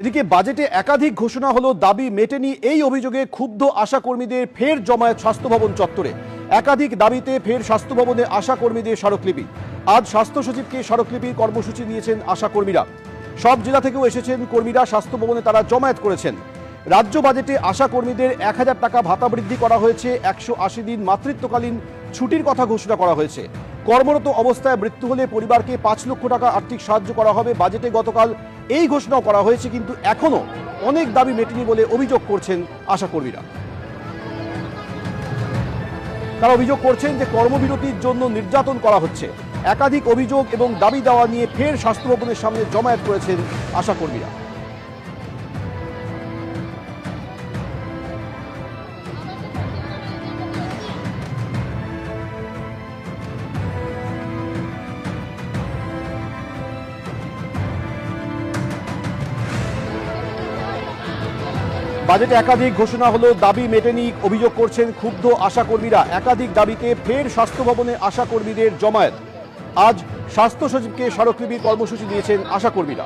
এদিকে বাজেটে একাধিক ঘোষণা হলো দাবি মেটেনি এই অভিযোগে ক্ষুব্ধ আশাকর্মীদের ফের জমায়েত স্বাস্থ্য ভবন চত্বরে। একাধিক দাবিতে ফের স্বাস্থ্য ভবনে আশাকর্মীদের স্মারকলিপি। আজ স্বাস্থ্য সচিবকে স্মারকলিপির কর্মসূচি নিয়েছেন আশাকর্মীরা। সব জেলা থেকেও এসেছেন কর্মীরা স্বাস্থ্য ভবনে তারা জমায়েত করেছেন। রাজ্য বাজেটে আশাকর্মীদের এক হাজার টাকা ভাতা বৃদ্ধি করা হয়েছে, একশো আশি দিন মাতৃত্বকালীন ছুটির কথা ঘোষণা করা হয়েছে। কর্মরত অবস্থায় মৃত্যু হলে পরিবারকে পাঁচ লক্ষ টাকা আর্থিক সাহায্য করা হবে। বাজেটে গতকাল এই ঘোষণাও করা হয়েছে, কিন্তু এখনও অনেক দাবি মেটেনি বলে অভিযোগ করছেন আশাকর্মীরা। তারা অভিযোগ করছেন যে কর্মবিরতির জন্য নির্যাতন করা হচ্ছে। একাধিক অভিযোগ এবং দাবি দেওয়া নিয়ে ফের স্বাস্থ্য ভবনের সামনে জমায়েত করেছেন আশাকর্মীরা। বাজেটে একাধিক ঘোষণা হলো দাবি মেটেনি অভিযোগ করছেন ক্ষুব্ধ আশাকর্মীরা। একাধিক দাবিতে ফের স্বাস্থ্য ভবনে আশাকর্মীদের জমায়েত। আজ স্বাস্থ্য সচিবকে স্মারকলিপির কর্মসূচি দিয়েছেন আশাকর্মীরা।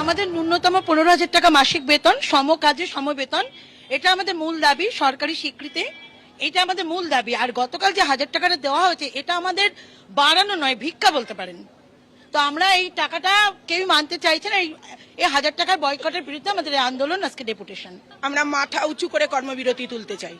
আমাদের ন্যূনতম পনেরো হাজার টাকা মাসিক বেতন সম কাজে সম বেতন এটা আমাদের মূল দাবি সরকারি স্বীকৃতি। এটা আমাদের মূল দাবি। আর গতকাল যে হাজার টাকাটা দেওয়া হয়েছে, এটা আমাদের বাড়ানো নয়, ভিক্ষা বলতে পারেন। তো আমরা এই টাকাটা কেউ মানতে চাইছে না। এই হাজার টাকার বয়কটের বিরুদ্ধে আমাদের আন্দোলন আজকে ডেপুটেশন। আমরা মাথা উঁচু করে কর্মবিরতি তুলতে চাই।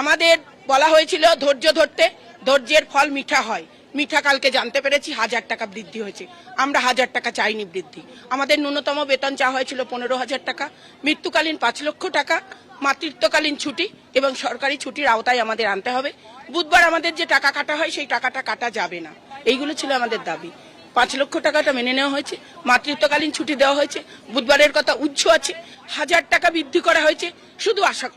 আমাদের বলা হয়েছিল, ধৈর্য ধরতে, ধৈর্যের ফল মিঠা হয়। মিঠা কালকে জানতে পেরেছি হাজার টাকা বৃদ্ধি হয়েছে। আমরা হাজার টাকা চাইনি বৃদ্ধি। আমাদের ন্যূনতম বেতন চাওয়া হয়েছিল পনেরো হাজার টাকা, মৃত্যুকালীন পাঁচ লক্ষ টাকা, মাতৃত্বকালীন ছুটি এবং সরকারি ছুটির আওতায় আমাদের আনতে হবে। বুধবার আমাদের যে টাকা কাটা হয়, সেই টাকাটা কাটা যাবে না। এইগুলো ছিল আমাদের দাবি। পাঁচ লক্ষ টাকাটা মেনে নেওয়া হয়েছে, মাতৃত্বকালীন ছুটি দেওয়া হয়েছে, বুধবারের কথা উচ্চ আছে, হাজার টাকা বৃদ্ধি করা হয়েছে, শুধু আশা